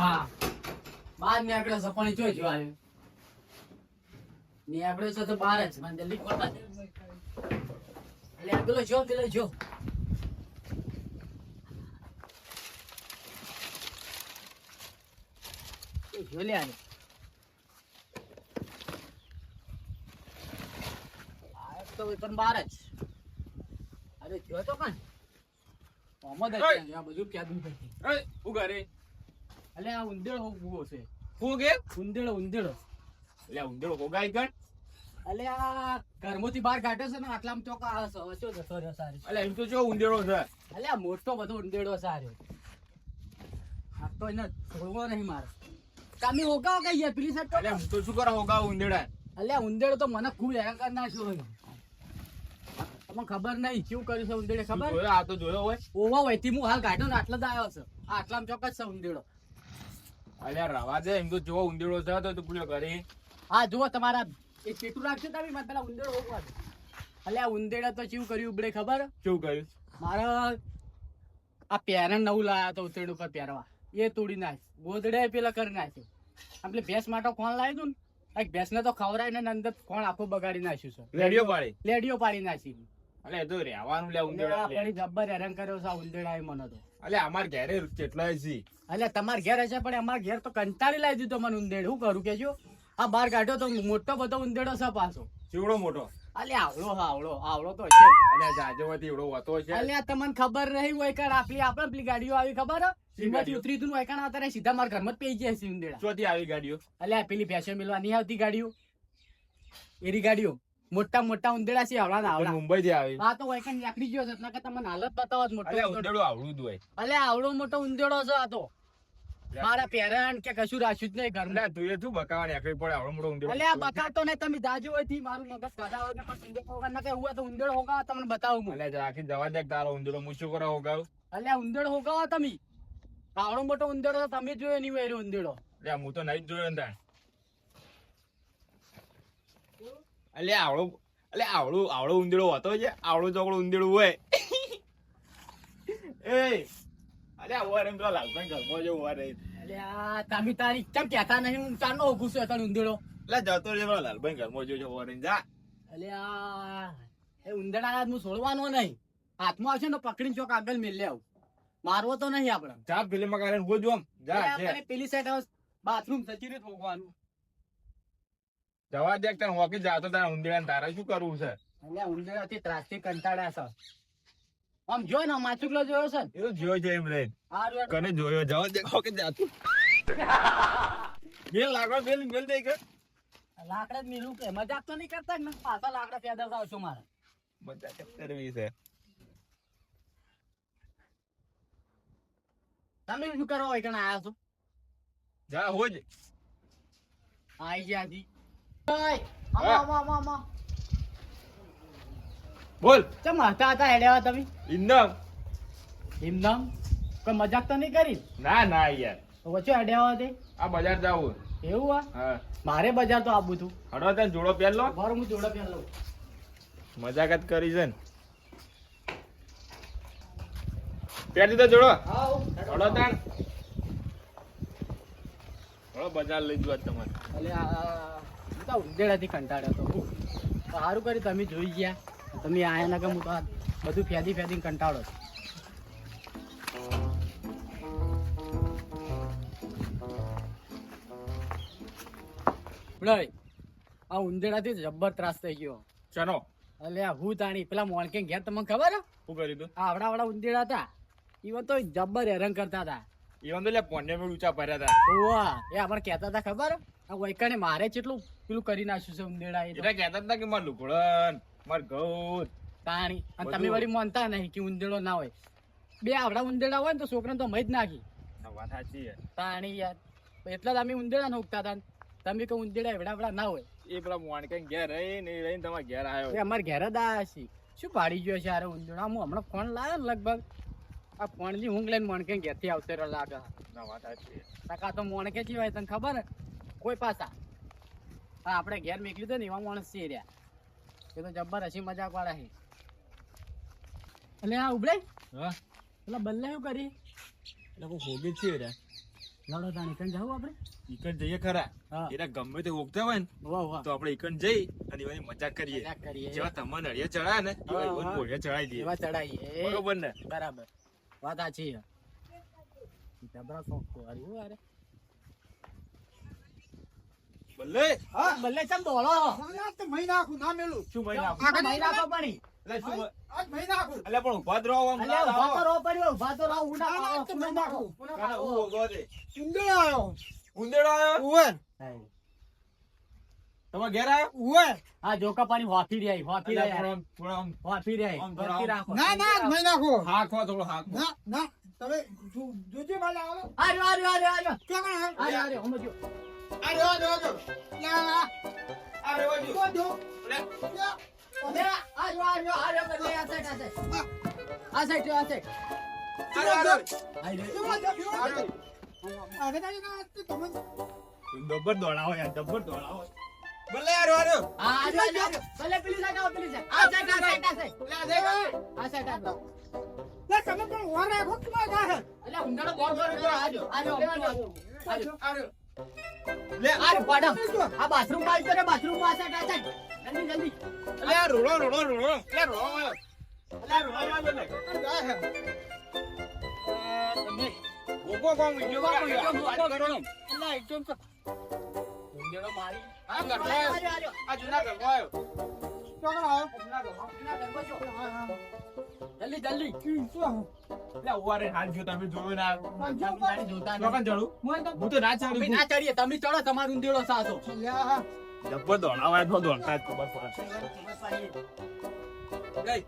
હા. બાર નીકળ્યો છે પણ જો જો આવ્યો. નીકળ્યો છે તો બાર જ મને જલ્દી કોટા એટલે આગલો જો પેલો જો. લે આને. તો પણ બાર જ. અરે જો તો કણ મોહમ્મદ આ બધું પ્યાદું થઈ એ, હું એટલે આ ઉંદેડો ઊભો છે. હું કે ઉંદેડો ઉંદેડો એટલે ઉંદરો ગોગાઈ ગણ. અલે આ ઘરમાંથી બહાર કાઢે છે ને આટલામાં ચોક આ હવે જતો રહ્યો સારી અલે એમ તો જો ઉંદેડો છે. અલે આ મોટો બધો ઉંદેડો સારો. આ તો એને છોડવો નહીં મારે. તમે હોગાવ કઈ યાર પેલી સાઈડ અલે હું તો શું કરો હોગા ઉંદેડા અલે ઉંદેડો તો મને ખૂબ હેરાન કરી નાખ્યો હોય. તમને ખબર નહીં શું કર્યું છે ઉંદેડે ખબર? આ તો જોયો હોય. ઓવા વયથી હું હાલ કાઢ્યો ને આટલા જ આવ્યો છે. આટલામાં ચોક્કસ છે ઉંદેડો અલ્યા રવા દે એમ તો જો ઉંદેડો છે તો તું પૂછ્યો કરે હા જુઓ તમારા એ પેટું રાખજો તમે મને પેલા ઉંદેડો એટલે આ ઉંદેડા તો શું કર્યું ઉબડે ખબર? શું કર્યું? મારા આ પેરણ નવું લાયા તો ઉતરેડ ઉપર પહેરવા. એ તોડી નાખ. ગોદડે પેલા કરી નાખ્યું આપણે ભેંસ માટે કોણ લાવ્યું હતું ને? એક ભેંસને તો ખવરાય ને અંદર કોણ આખું બગાડી નાખ્યું છે? લેડીઓ પાડી. લેડીઓ પાડી નાખી. એટલે એ તો રહેવાનું લે ઉંદેડા જબ્બર હેરાન કર્યો છે આ ઉંદેડાએ મને તો. એટલે અમાર ઘેરે કેટલાય છે. એટલે તમાર ઘેર હશે પણ અમાર ઘેર તો કંટાળી લાવી દીધો મને ઉંદેડ શું કરું કેજો આ બાર કાઢો તો મોટો બધો ઉંદેડો છે પાછો. ચીવડો મોટો? અલે આવડો આવડો આવડો તો છે. અને હતી એવડો હોતો છે. અલે તમને ખબર નહીં હોય કે આપલી આપણે પેલી ગાડીઓ આવી ખબર? હે? સીમાંથી ઉતરી તું હોય કાણ અત્યારે સીધા મારા ઘરમાં જ પેઈ ગયા છે ઉંદેડા ચોથી આવી ગાડીઓ? અલે આ પેલી ફેશન મિલવા નહીં આવતી ગાડીઓ? એરી ગાડીઓ? મોટા મોટા ઉંદેડા છે આવડા ના આવડા. મુંબઈ થી આવી. આ તો હોય કઈ નીકળી ગયો છે નકર તમને હાલત બતાવો જ મોટો ઉંદેડો. આવડું દોય અલે આવડો મોટો ઉંદેડો છે આ તો. મારા પેરણ કે કશું રાખ્યું જ નહીં ઘર ના તું એ શું બકાવાની આખરી પડે આવડો મોટો ઉંદેડો અલે બતાવતો નહીં તમે દાજો હોયથી મારું મગજ કાઢા હોય પણ ઉંદેડો હોગા ના કે હોય તો ઉંદેડો હોગા તમને બતાવું હું. અલ્યા આખી જવા દે કે તારો ઉંદેડો હું શું કરો હોગા અલે ઉંદેડો હોગાવો તમે? આવડો મોટો ઉંદેડો તમે જોયો નહીં એ ઉંદેડો. એટલે હું તો નહીં જોયો ને તાણ એટલે આવડો એટલે આવડો આવડો ઉંદેડો હતો છે. આવડું ચોકડું ઉંદેડો હોય. એ અરે ઓર એમ તો લાલભાઈ ઘરમાં જો ઓર રહી. અલે આ તમે તારી કેમ કહેતા નહીં? હું તને ઉંદેડો. એટલે જતો રે પેલો લાલભાઈ ઘરમાં જો જો ઓર રહીને જા. અલે એ હું છોડવાનો નહીં. હાથમાં આવશે ને પકડીને ચોક આગળ મેલે આવું. મારવો તો નહીં આપણે. જા ફિલ્મ કાઢે ગો જો આમ. જા પેલી- સાઈડ બાથરૂમ સચી રીત હોગવાનું જવા દે તને હોકી જાતો તારા ઉંદીડા તારે શું કરવું છે? અલે ઉંદેડાથી ત્રાસથી કંટાળ્યા છે. આમ જો ને માચુકલો જોયો છે એ તો જોયો છે એમ રે. કને જોયો? જવા દે હોકી જાતો. બે લાગો બેલ મેલ દે કે. લાકડા મેલું કે મજાક તો નહીં કરતા ને? પાછા લાકડા પેદા છું મારે. મજાક કરવી છે. તમે શું કરવા હોય કણ આયા છો? જા હોજ આઈ ગયા જી. બોલ. ચમ હતા હતા હેડ્યા તમે? ઇન્દમ એમનામ કોઈ મજાક તો નહીં કરી? ના ના યાર. વચ્ચે હેડ્યા તે? આ બજાર જાવું એવું હા. મારે બજાર તો આવું તું હડો તને જોડો પહેર લો. બરો હું જોડો પહેર લઉં. મજાક જ કરી છે ને. પહેર દીધો જોડો. હડો તાણ હડો બજાર લઈ જવા તમારે. હું તો ઉંદેડાથી કંટાળ્યો હતો. હું. સારું કર્યું તમે જોઈ ગયા. તમે આયા ના કે હું તો આ બધું ફેદી ફેદીને કંટાળો છું. ભાઈ આ ઉંદેડાથી જબ્બર ત્રાસ થઈ ગયો. ચનો આ હું તાણી પેલા મોણકે ઘેર તમને ખબર હું? કરી આ આવડા આવડા ઉંદેડા હતા. ઈવન તો જબ્બર હેરાન કરતા હતા. એ તો લે પોને મેં ઊંચા ભર્યા હતા. ઓવા એ આપણે કહેતા હતા ખબર આ વૈકાને મારે કેટલું પેલું કરી નાખ્યું છે ઉંદેડા એટલે કહેતા હતા કે માર લુકડન માર ગૌર. તાણી. અને તમે વળી માનતા નહીં કે ઉંદેડો ના હોય. બે આવડા ઉંદેડા હોય ને તો છોકરાને તો મય જ નાખી. વાત સાચી તાણી યાર. એટલા જ અમે ઉંદેડા નોખતા હતા તમે કે ઉંદેડા એવડા એવડા ના હોય. એ પેલા મોણકે ઘેર રહીને રહીને તમારા ઘેર આવ્યો અમારે ઘેર જ આયા છે શું પાડી ગયો છે અરે ઉંદેડા? હું હમણાં ફોન લાવ્યો ને લગભગ. આ ફોનની ઊંઘ લઈને મોણકે ઘેરથી આવતો રહ્યો લાગે. ના વાત સાચી ટકા તો મોણકે જીવાય તને ખબર? હે? કોઈ પાસા. હા આપણે ઘેર મેકલી તો ને એવા માણસ છે રહ્યા. એ તો જબ્બર હસી મજાક વાળા છે. એટલે હા ઉભરે હા. પેલા બલ્લે શું કરી? એટલે કોઈ હોગી છે રહ્યા. લડો તાણી કઈ જાવું આપણે? ઈકણ જઈએ ખરા. હા. ગમે તે ઓગતા હોય ને તો આપણે ઈકણ જઈ અને એવાની મજાક કરીએ. જેવા તમને ચડાય ને એવા ઈવન દઈએ. એવા ચડાઈએ. બરોબર ને? બરાબર. વાત સાચી છે. જબરા શોખ તો હારી હો હારે. ભલે હા ભલે ચમ મેલું શું મહિના આ મહિના તો પડી એટલે શું એટલે પણ ઊભા રહો આમ અલ્યા ના ઊભા તો રહો. પડ્યો ઊભા તો રહો ઉડા ના, ના, તો પાડો. આખું. કાના હું ઊભો છે. ઉંદર આયો ઉંદેડો આવ્યો ઉવે હાય. ઘેર આવ્યો ઉવે આ જોકા પાણી વાફી રહ્યા વાફી રહ્યા રહી થોડો આમ- થોડો આમ હોફી રહી આમ થોડો હોફી આમ. રાખો ના ના મહી નાખો હાંકો થોડો હાંકો. ના ના તમે જોજે માલા આવો આર્યો આર્યો આર્યો આર્યો કે? આર્યો આર્યો સમજો જો, જો. એટલે લા, લે, આર્યો આર્યો આર્યો બદલે આ સાઈડ આ સાઈડ. આ, આ સાઈડ આ સાઈડ. આરે, આરે. આર્યો જો, જો, જો, જો. આગળ આવી ના, તો તમે ડબ્બર દોડાવો યાર ડબ્બર દોડાવો. ભલે આર્યો આર્યો આ આર્યો આર્યો. ભલે પેલી સાઈડ આવો પેલી સાઈડ આ સાઈડ આ સાઈડ આ સાઈડ લા, આ સાઈડ આ સાઈડ લા, તમે પણ વાર રાખો કે મારા ગાહે. અલ્યા ઊંડાનો બોલ બોલ આજો આજો આજો આર્યો લે આર્યો પાડમ. આ બાથરૂમમાં આવી બાથરૂમમાં આ સાઈડ આ સાઈડ જલ્દી જલ્દી. અલે આ રોડો રોડો રોડો. લે રોડો આવ્યો રોડો આવ્યો લે. તમે ગોગો કોમ વિડિયો ગોગો, કરો. કરો. ને લા, એકદમ તો- ઊંડેડો મારી. આ આર્યો આ જૂના ઘરમાં આવ્યો. ક્યાં આવ્યો? જૂના ઘરમાં એના ઘરમાં હા, હા. જલ્દી જલ્દી. ઈ શું? લે ઉવારે હાથ જો તમે જોયું ના જોતા તો ચડું? હું તો ના ચડું ના ચડીએ. તમે ચડો તમારું ઊંડેડો સાસો. જબ્બર દોડાવાય તો દોડતા જ ખબર પડે. ગઈ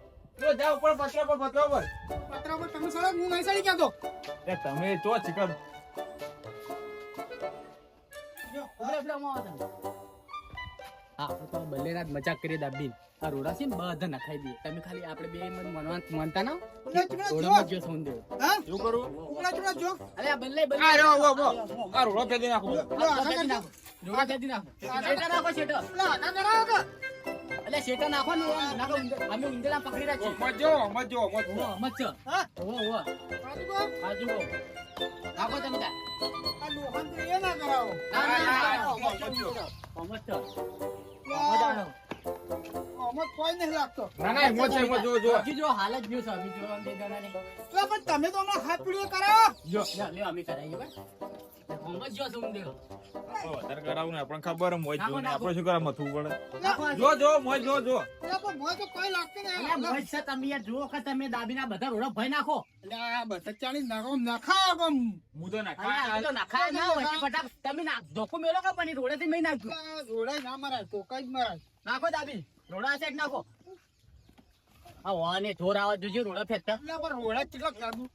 જાઓ ઉપર પતરા પર પતરા પર. પતરા પર તમે સળો, હું નહીં સળી કહેતો. એ તમે ચો ચિકન. જો, આપણે તો બલ્લેરાત મજાક કરી દાબી આ રોડા છે ને બધા નખાઈ દઈએ તમે ખાલી આપણે બે મન મનવા માનતા ના ઉલા જો. સૌંદર્ય હા? શું કરું ઉલા ચૂડા જો. અરે આ બલ્લે બલ્લે આ રોડો ફેદી નાખું લો, આ નાખો. રોડા ફેંદી નાખો. શેટર નાખો, શેટર. ના ના નાખો ને નાખો અમે ઊંધેડા પકડી રાખીએ. મજો મજો મજો ઓહો, છે. હા? ઓહો, ઓહો. બાજુ કો? નાખો તમે તાર. આ લોહાન તો એ ના કરાવો. ના, ના, ના, ના, કોઈ નહીં લાગતો. ના ના મજો મજો જો હજી જો હાલ જ ગયું છે અમે જો બે જણાની. તો પણ તમે તો હમણાં હાથ પીડ્યો કરો જો લ્યો, અમે કરાવીએ બસ. જો છે ઊંધેડો. વધારે કરાવું ને આપણને ખબર મોજ જો ને આપણે શું કરવા મથવું પડે જો જો મોજ જો જો પણ મોય તો કોઈ લાગતું નહીં. મોજ છે તમે યાર જુઓ કે તમે દાબીના બધા રોડો ભય નાખો લા, બધા ચાલીસ નાખો, નાખાવો કેમ? હું તો ના તો નખાય ના હોય ફટાક તમે ના ધોકો મેલો કે પણ રોડેથી મેં નાખ્યું લા, જોડાય ના મરાય, ટોકા જ મરાય. નાખો દાબી રોડા સેટ નાખો. આ વાને જોર આવા જોજો રોડા ફેંકતા. ના પણ રોડા કેટલા કાઢું?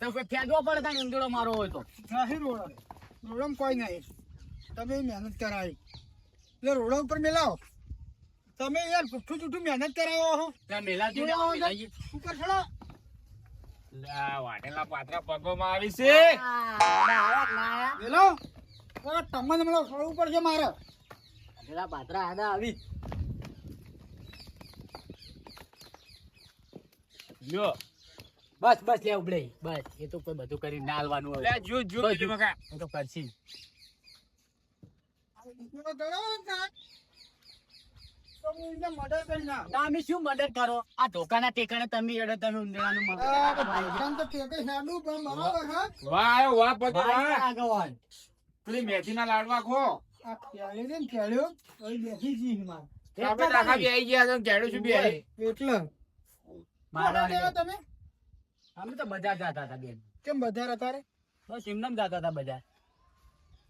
તો ફેંકવો પડે તાને ઊંધેડો મારો હોય તો. નહીં રોડા. રોડમ કોઈ નહીં. તમે મહેનત કરાવી. એટલે રોડા ઉપર મેલાવો. તમે યાર જુઠ્ઠું જુઠ્ઠું મહેનત કરાવો હો. ત્યાં મેલા જોડે શું લા, વાટેલા પાત્રા પગમાં આવી છે. તમને મળો ફળવું પડશે મારે. પેલા પાત્રા આડા આવી. લ્યો. બસ બસ લે ઉબડે બસ એ તો કોઈ બધું કરી ના હાલવાનું જો જો બીજું મકા. એ તો કરશી. તમે શું મદદ કરો? આ ધોકાના ટેકાને તમે એડે તમે વાહ વાહ પેલી મેથીના લાડવા ખો. બેસી ગયા છું બે એટલે. તમે. અમે તો બજાર જતા હતા બેન. કેમ બજાર હતા રે બસ એમને જતા હતા બજાર.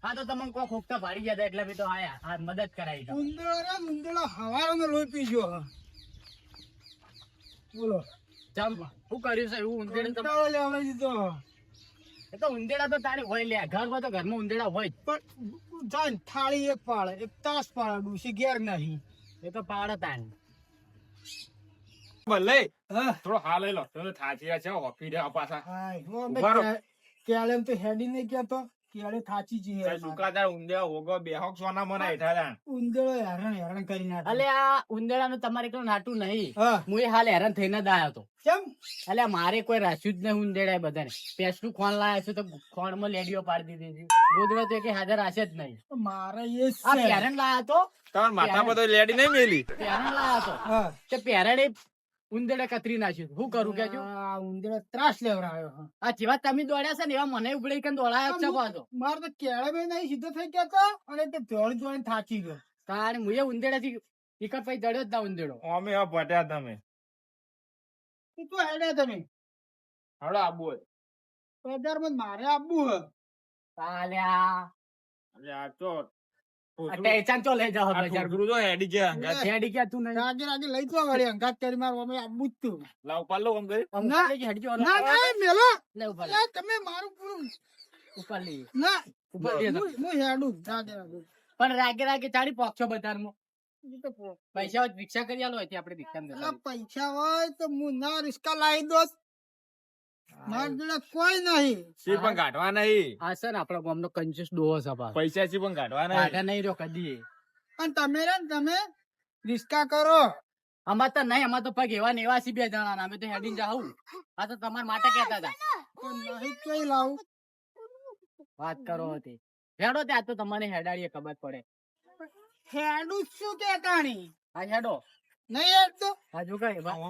હા તો તમને કોઈ ખોખતા ભાડી ગયા એટલે મેં તો આયા આ મદદ કરાવી તો. ઉંદરો રે ઉંદરો હવારનો લોહી પીજો. હા બોલો. ચમ હું કર્યું છે? હું ઉંદેડે તો લેવડાવી દીધો એ તો ઊંધેડા તો તારે હોય લે. ઘરમાં તો ઘરમાં ઉંદેડા હોય પણ જાય થાળી એક પાળે એક તાસ પાળે ડૂસી ઘેર નહીં. એ તો પાડે તાન ભલે થોડો હાલ લો તો થાચી છે હોફી દે પાછા હાય, હું અમે ઊભા રહો. કે- કેલેમ તો હેડી નહીં કહેતો કેળે થાચી જઈએ તાર સુકાદાર ઊંધે હોગો બેહોક સોના મને હેઠા તા. હેરાન હેરાન કરી નાખે અલે આ ઉંદેડાનું તમારે એકલું નાટું નહીં હું હાલ હેરાન થઈને જ આવ્યો હતો કેમ એટલે મારે કોઈ રાખ્યું જ નહીં ઉંદેડા બધાને પેસ્ટનું ખોણ લાયા છે તો ખોણમાં લેડીઓ પાડી દીધી છે ગોદડો તો કે હાજર હશે જ નહીં મારે એ આ પેરણ લાયા તો તમાર માથા પર તો લેડી નહીં મેલી પેરણ લાયા તો તે પેરણે ઉંદેડા કતરી નાખ્યું. શું કરું કે આ ઉંદરો ત્રાસ લેવરાયો આ જેવા તમે દોડ્યા છે ને એવા મને ઉભળી કે દોડાયા છે પાછો. મારે તો કેળે બે નહીં સીધો થઈ ગયો તો અને તે દોડી જોઈને થાચી ગયો. તારે મુએ ઉંદેડા થી એકર પછી દડ્યો જ ના ઉંદેડો અમે હવે પટ્યા તમે. તું તો હેડે તમે. હડો આબુ હોય. બજારમાં મારે આબુ હે. તાલ્યા. અરે આ તો ટેચાન ચો લઈ જાઓ આ બજાર ઠોકરું હેડી ગયા અંગાત. હેડી ગયા તું નહીં. રાગે રાગે લઈ તો વળી અંગાત કરી મારું અમે આપવું તું. લાવ ઉપાડ લો કરી. ના. હેડી જાઓ. ના ના મેલો. લે ઉપર લે, તમે મારું પૂરું. ઉપર લઈ ના ઉપર લઈ હું હું હેડું. રાગે રાગે પણ રાગે રાગે ચાડી પોક્ષો બજારમાં પૈસા હોય રિક્ષા કરી આલો હોય આપણે રિક્ષા પૈસા હોય તો હું ના રિસ્કા લાવી દોત મારા કોઈ નહીં. સી પણ કાઢવા નહીં. આ છે ને આપણા ગામનો કંજૂસ ડોહો છે પૈસા સી પણ કાઢવા નહીં. કાઢા નહીં રહ્યો કદી. અને તમે રે તમે રિસ્કા કરો. અમાર તો નહીં અમાર તો પગ એવા ને એવા છે બે જણા અમે તો હેડીને જાઉં. આ તો તમારા માટે કહેતા હતા. નહીં કઈ લાવું? વાત કરો હતી. હેડો ત્યાં તો તમને હેડાડીએ ખબર પડે. હેડું શું કે તાણી. હા હેડો. નહીં હેડતો. હજુ કઈ? ઓમ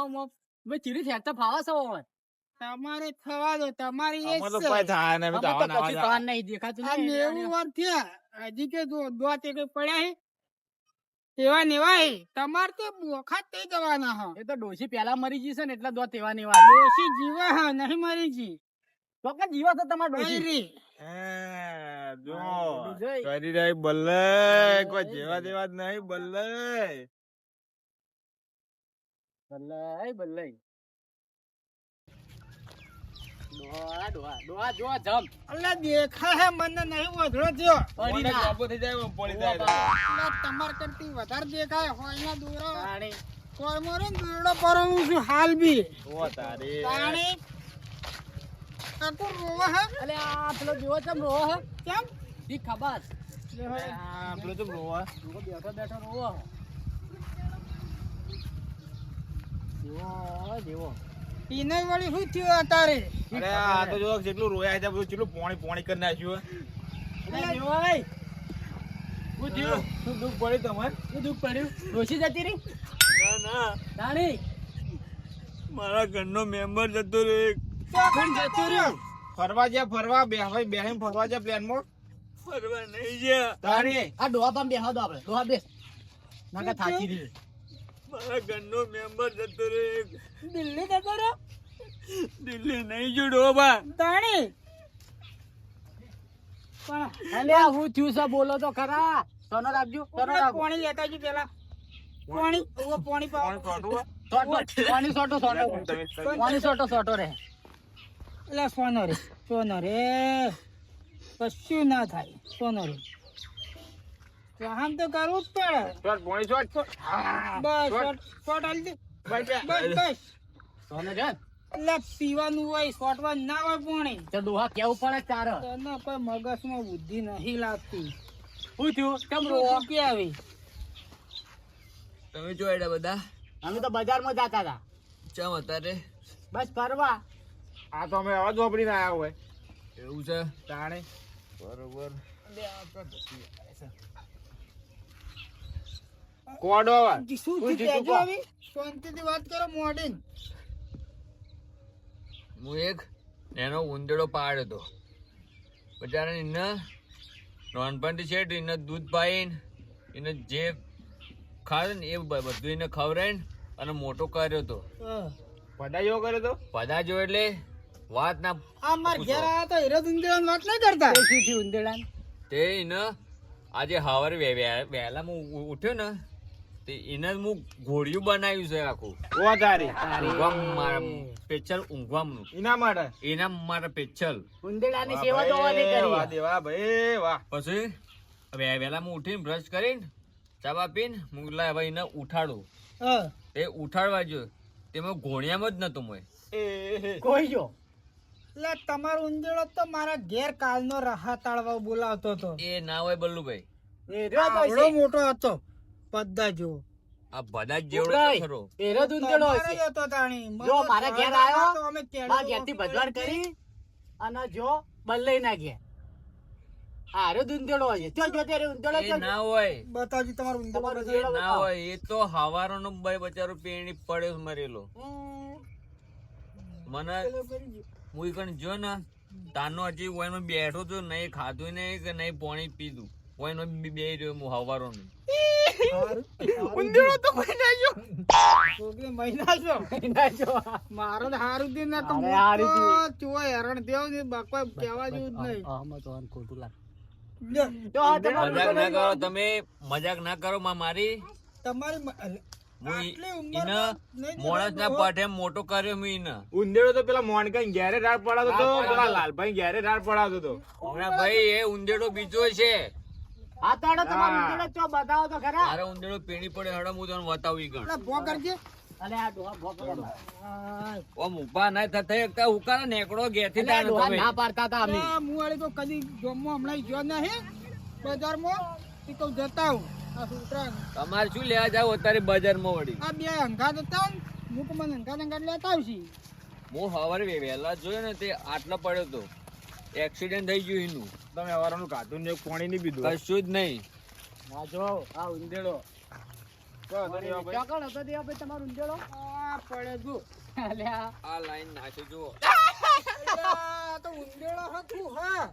ઓમ ઓમ ભાઈ ચીરી હેડતા ફાવા છો? ઓમ તમારે થવા દો તમારી એ તો કોઈ છે થાય ને તો કશું કાન નહીં દેખાતું આ નેવું વાર થયા. હજી કે જો દોત એક પડ્યા હે? એવા નેવા હે? તમાર તો બોખાત થઈ જવાના હા. એ તો ડોશી પેલા મરી જશે ને એટલે દોત એવા નેવા. ડોશી જીવે હા નહીં મરી જી તો કે જીવો તો તમાર ડોશી? જો. કરી રહી બલ્લે. કોઈ જેવા દેવા જ નહીં બલ્લે. બલ્લાઈ બલ્લાઈ. ડોહા ડોહા ડોહા જો જમ. અલા દેખાય હે મને નહીં વધરો થયો પડી ના કાબુ થઈ જાય પડી જાય. અલા તમાર કરતી વધારે દેખાય હોય ના દોરો. તાણી. કોઈ મોરે ને દોરડો પરવું છું હાલ બી. ઓ તારી. તાણી. કાકુ રોવા હે. અલે આ પેલો જેવો ચમ રોવો હે. કેમ? ઈ ખબર. પેલો તો રોવા. બેઠો બેઠો રોવો જેવો વળી શું થયું અત્યારે અરે આ તો જો જેટલું રોયા છે બધું ચેટલું પોણી પોણી કરી નાખ્યું ભાઈ શું થયું? શું દુઃખ પડ્યું તમારે? શું દુઃખ પડ્યું? રોશી જતી રહી? ના ના. તાણી મારા ઘરનો મેમ્બર જતો રે પણ જતો રહ્યો? ફરવા જ્યાં ફરવા બે ભાઈ બેહીને ફરવા જ્યાં પ્લાનમાં ફરવા નહીં જ્યાં. તારી આ ડોહા પામ બેહવા દો આપણે ડોહા બેસ. નાકા થાકી રહી મારા ઘરનો મેમ્બર જતો રે દિલ્હી જતો રે દિલ્હી નહીં જોડો બા. તાણી. પણ અલે હું થયું છે બોલો તો ખરા. સોનો રાખજો સોનો આપણે પાણી લેતા જી પેલા. પાણી ઓ પાણી પાવ પાણી સોટો સોટો પાણી સોટો સોટો. રે એટલે સોનો રે સોનો રે કશું ના થાય સોનો રે. આમ તો કરવું જ પડે. શોટ પોણી શોટ. બસ શોટ. શોટ દે. બસ બસ. સોને એટલે પીવાનું હોય શોટવાનું ના હોય પોણી. તો ડોહા કેવું પડે તાર? તને કોઈ મગજમાં બુદ્ધિ નહીં લાગતી. થયું? કેમ રો કે આવી. તમે જોયા બધા. અમે તો બજારમાં જતા હતા. ચમ અત્યારે? બસ ફરવા. આ તો અમે અવાજ વાપરીને આવ્યા હોય. એવું છે? તાણે? બરોબર. બે અવાજ શું શું થયું થયું કહેજો કહો. આવી? શાંતિથી વાત કરો મોડીન હું એક એનો ઉંદેડો પાડ્યો હતો. બચારા એને નાનપણથી છે એને દૂધ પાઈને એને જે ખાવે ને એ બધું એને ખવડાવીને અને મોટો કર્યો હતો. પદાજો કર્યો હતો? પદાજો એટલે વાત ના આ માર ઘેર આયા તો હીરો દુંદરાની વાત ના કરતા? શું થયું તે એને આજે સવારે વહેલા ઉઠ્યો ને તે એને જ હું ઘોડિયું બનાવ્યું છે આખું. વધારે પેચલ ઊંઘવાનું એના માટે? એના માટે પેચલ. ઉંદેડાની સેવા તો વાતે વાહ દેવા ભાઈ વાહ. પછી હવે વહેલામાં ઉઠીને બ્રશ કરીને ચા બા પીને હું લાય હવે એને ઉઠાડું. એ ઉઠાડવા જો. તેમાં ઘોડિયામાં જ નતો મોય. કોઈ જો. એટલે તમારો ઉંદેડો તો મારા ઘેર કાલનો રાહત તાળવા બોલાવતો હતો. એ ના હોય બલ્લુભાઈ. એ. મોટો હતો. પદ્દા જો. આ બધા જેવડો. ખરો. એ રહ્યો તો હશે. જ હતો તાણી. મને જો મારા ઘેર આવ્યો, તો અમે કેળું મારા ભજવાડ કરી અને જો બલ્લે ના ગયા તો ચલ જો ઉંદેડો ચલ. ના હોય. તમારો ઉંદેડો ના હોય. એ તો ભાઈ બચારો પેણી પડ્યો મરેલો. મને હું કણ જો ને તાનો હજી ઓયમાં બેઠો તો નહીં ખાધું નહીં કે નહીં પાણી પીધું. ઓયનો બે રહ્યો હું હવારો નહીં ઉંદેડો તો કોઈ જો. છોકરી મહિના છો. ના જો. મારો તો હારું દિન ના તો અરે હું હારું તો દિન. ચુવાય હેરાન થયો ને બાપા કહેવા જેવું જ નહીં. આમાં તો આને ખોટું લાગે. લે, જો આ તમારો મજાક ના કરો તમે મજાક ના કરો મારી તમારી મોટો કર્યો મીન ઉંદેડો તો પેલા મોણકા ઘેરે રાડ પડાતો હતો પેલા લાલભાઈ ઘેરે રાડ પડાતો હતો હમણાં ભાઈ એ ઉંદેડો બીજો છે આ તાળો તમારો ઉંદેડો ચો બતાવો તો ખરા. મારો ઉંદેડો પેણી પડે હડો હું તને બતાવું ઈ ગણ ભો કરજે. અલે આ ડોહા ભો કરો. ઓમ ઊભા ના થતા એકતા ઉકાળા નેકડો તાણે ડોહા તમે. ના હતા અમે. હું વાળી તો કદી જોમમાં હમણાં ગયો નહીં બજારમાં કહું જતા તમારે શું લેવા જાવ અત્યારે બજારમાં વળી? આ બે અંગાત હતા હું તો મને અંગાત અંગાત લેતા આવશી. હું સવારે વે- વહેલા જોયો ને તે આટલો પડ્યો તો. એક્સિડન્ટ થઈ ગયું એનું. તમે હવારનું ખાધું ને પાણી નહીં પીધું. કશું જ નહીં. આ આ ઉંદેડો. ચોકડ હતો તે આપણે તમારો ઉંદેડો. આ પડે જો અલે આ આ લાઈન નાખી જુઓ. આ તો ઉંદેડો હતું હા.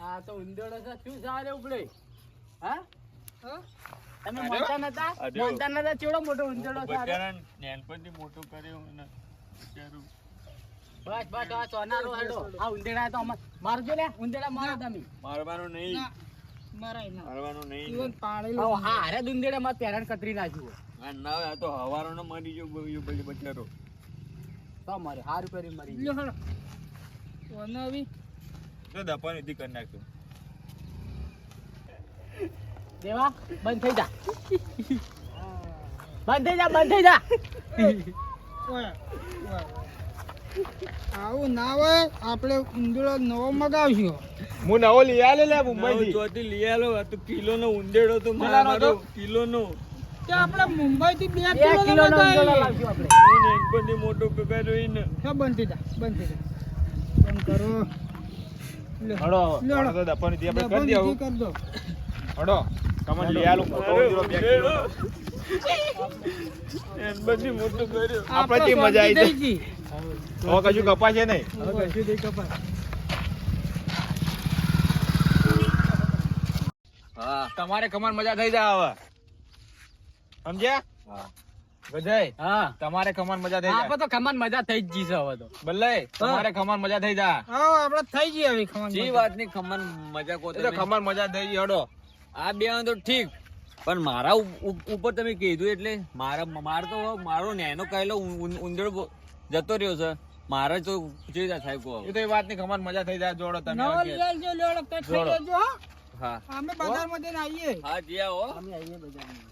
આ તો ઉંદેડો છે શું સારે ઉપડે? હા? હા? તમે મોટા નતા? મોટા નતા ચેવડો મોટો ઉંદેડો? બચારાને નાનપણથી મોટો કર્યો ને. બસ બસ આ સોનારો હેડો. આ ઉંદેડા તો મારજો લે ઉંદેડા મારો તમે. મારવાનું નહીં. ના મારવાનું નહીં. હા ઉંદેડા માં પેરણ કતરી નાખ્યું આ ના આ તો હવારોનો મરી ગયો બ- બ- બચારો તો મરે હારું કરી મરી હેડો. આવી તો કરી નાખ્યું દેવા બંધ થઈ જા. બંધ થઈ જા બંધ થઈ જા. આવું ના હોય આપણે ઉંદેડો નવો મગાવશું. હું નવો લઈ આલે લે મુંબઈ ના, થી ચોથી લઈ આલો આ તો કિલોનો ઉંદેડો તો મારો કિલો નો કે આપણે મુંબઈ થી બે કિલો કિલો નો ઉંદેડો. લાવશું આપણે. હું નાનપણથી મોટો કર્યો જોઈને કે બંધ જા બંધ જા. બંધ કરો. હડો હડો તો દફા નથી આપણે કરી દેવું. દો. હડો કમન લઈ આલું. ઉંદેડો બે કિલો. નાનપણથી મોટો કર્યો. આપણે જે મજા આવી થઈ હવે કશું કપાશે નહીં. હવે કશું નહીં કપાય. હા તમારે કમર મજા થઈ જાય હવે. સમજ્યા? હા. હા. તમારે કમર મજા થઈ જાય. તો કમાન મજા થઈ જ જી છે હવે તો. બલ્લે તમારે કમર મજા થઈ જાય. હા આપણે થઈ જઈએ હવે ખમણ જે વાતની ખમણ મજા એ તો ખમણ મજા થઈ ગઈ હડો. આ બે તો ઠીક. પણ મારા ઉપર તમે કીધું એટલે મારા મારે તો મારો નેનો કહેલો ઉંદર જતો રહ્યો છે. મારે તો જોઈ જાય થાય કહો એ તો એ વાતની ખબર મજા થઈ જાય જોડો તમે જોડો. હા. અમે બજારમાં જઈને આવીએ. હા જ્યાં હો અમે આવીએ બજારમાં.